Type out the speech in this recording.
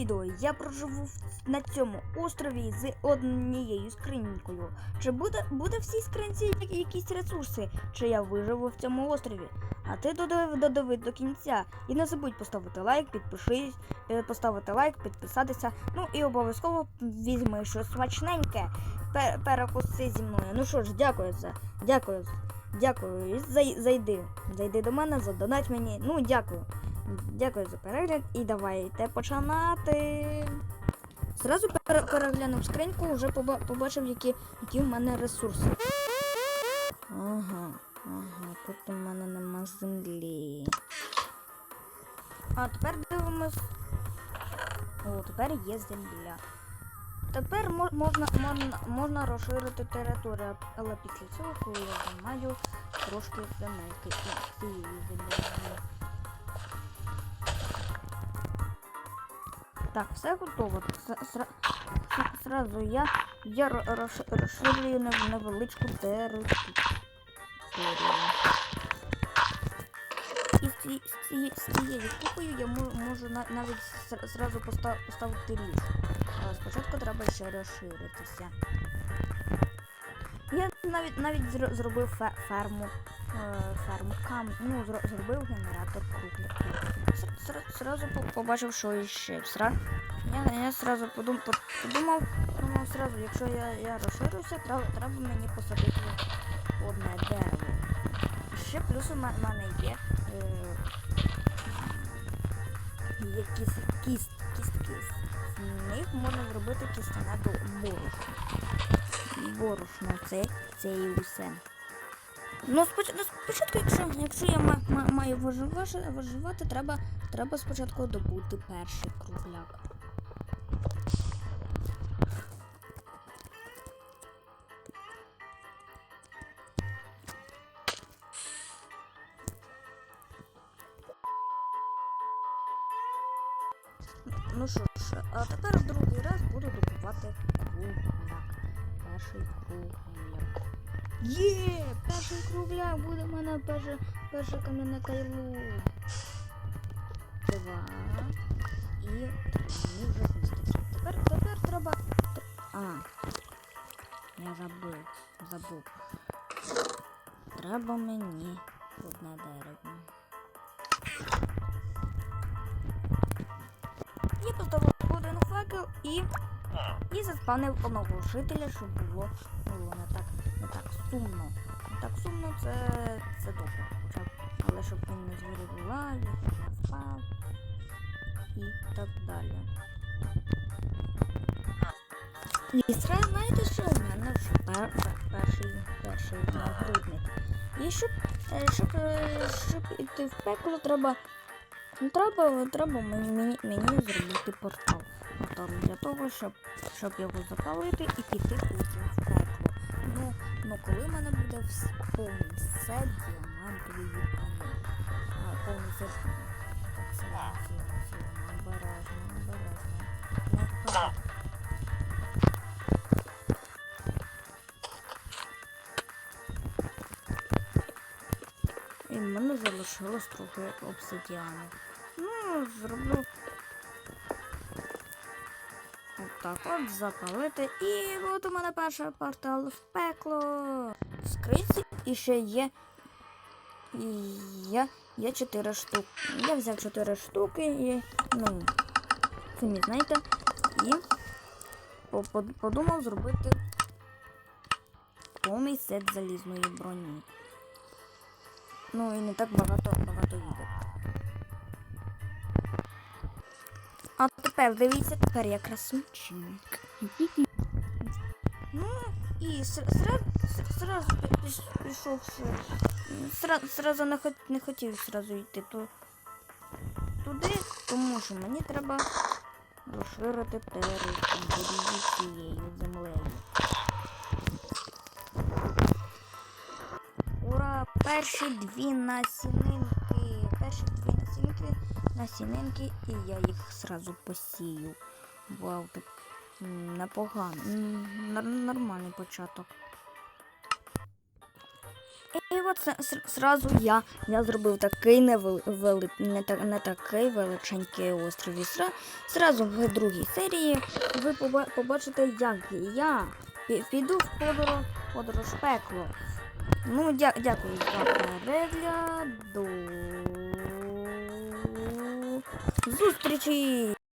відео я проживу на цьому острові з однією скринькою. Чи буде, буде в цій скринці якісь ресурси, чи я виживу в цьому острові? А ти додив, додиви до кінця. І не забудь поставити лайк, підпишись, е, поставити лайк, підписатися. Ну і обов'язково візьми щось смачненьке. Пер, перекуси зі мною. Ну що ж, дякую за. Дякую. Дякую. Зай- зайди. Зайди до мене, задонать мені. Ну, дякую. Дякую за перегляд і давайте починати. Зразу пере- переглянув скриньку, вже поба- побачив, які, які в мене ресурси. Ага, ага, тут у мене нема землі. А тепер дивимось. О, тепер є земля. Тепер мо- можна, можна, можна розширити територію, але після цього, я займаю трошки земельки цієї землі. Так, все готово. Сразу я, я розширюю нев- невеличку територію. І з ці- з цією, купою я можу навіть зра- зразу поста- поставити ліс. Але спочатку треба ще розширитися. Навіть навіть зро- зробив фе- ферму. е, Ферму кам. Ну, зро- зробив генератор кругляків. Сразу побачив, що іще. Сра... Я, я сразу подум, подумав, подумав сразу, якщо я, я розширюся, треба, треба мені посадити одне дерево. Ще плюс у мене є. Е, є кіс, кіст, кістки. З них можна зробити кістяне до борошно. Борошно, це, це і усе. Ну, ну, спочатку, якщо, якщо я ма- ма- маю виживати, треба, треба спочатку добути перший кругляк. Ну що ж, а тепер другий раз буду добувати кругляк. Перший кругляк. Є! Перший кругляк буде в мене перше, перше кам'яне кайло. Два. І три. Вже вистачить. Тепер, тепер треба. А. Я забув. Забув. Треба мені одне дерево. Я поставив один факел і, і заспавнив одного жителя, щоб було, було не так не так сумно. Не так сумно це, це добре. Хоча але щоб він не звірював, не впав і так далі. І знаєте, що в мене вже пер, пер, перший, перший нагрудник. І щоб, е, щоб, е, щоб йти в пекло, треба треба, треба мені, мені зробити портал. Портал щоб, щоб його запалити і піти потім в пекло. Ну, ну коли в мене буде повний сет діамантової броні. А, повний сет. Так, сильно, обережно, обережно. І в мене залишилось трохи обсидіану. Ну, зроблю. Отак от запалити. І от у мене перший портал в пекло. Скриці і ще є. І є, є 4 штуки. Я взяв 4 штуки і. Ну, самі знаєте. І по- по- подумав зробити повний сет залізної броні. Ну і не так багато багато відео. Дивіться, тепер я красунчик. Ну і сразу, пішов сразу, не, хот, не хотів сразу йти ту, туди, тому що мені треба розширити територію цією землею. Ура! Перші дві насінинки. Перші дві насінинки, насінинки, і я їх сразу посію. Вау, так м, непогано. Нормальний початок. І можливо, це с- зразу я, я зробив такий невели, вели, не, та, не такий величенький острів. І сра, в другій серії ви побачите, як я піду в подорож, подорож пекло. Ну, дя, дякую за перегляд. Зустрічі!